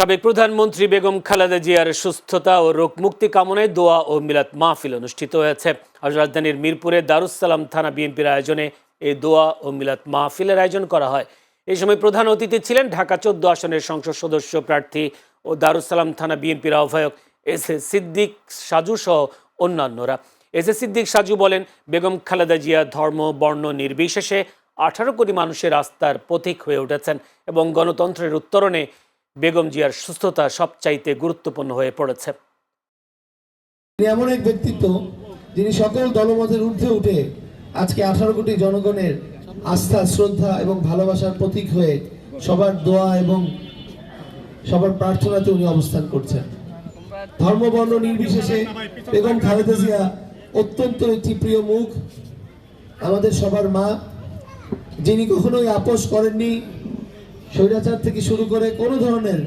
সাবেক প্রধানমন্ত্রী বেগম খালেদা জিয়ার সুস্থতা ও রোগ মুক্তি কামনায় দোয়া ও মিলাদ মাহফিল অনুষ্ঠিত হয়েছে। আজ রাজধানীর মিরপুরে দারুসালাম থানা বিএনপির আয়োজনে এই দোয়া ও মিলাদ মাহফিলের আয়োজন করা হয়। এই সময় প্রধান অতিথি ছিলেন ঢাকা চোদ্দ আসনের সংসদ সদস্য প্রার্থী ও দারুসালাম থানা বিএনপির আহ্বায়ক এস এ সিদ্দিক সাজু সহ অন্যান্যরা। এস এ সিদ্দিক সাজু বলেন, বেগম খালেদা জিয়া ধর্ম, বর্ণ নির্বিশেষে আঠারো কোটি মানুষের আস্থার প্রতীক হয়ে উঠেছেন এবং গণতন্ত্রের উত্তরণে বেগম জিয়ার সুস্থতা সবচাইতে গুরুত্বপূর্ণ হয়ে পড়েছে। এমন এক ব্যক্তিত্ব যিনি সকল দলমতের ঊর্ধ্বে উঠে আজকে আঠারো কোটি জনগণের আস্থা, শ্রদ্ধা এবং ভালোবাসার প্রতীক হয়ে সবার দোয়া এবং সবার প্রার্থনাতে উনি অবস্থান করছেন। ধর্মবর্ণ নির্বিশেষে বেগম খালেদা জিয়া অত্যন্ত একটি প্রিয় মুখ। আমাদের সবার মা, যিনি কখনোই আপোষ করেননি স্বৈরাচার থেকে শুরু করে কোনো ধরনের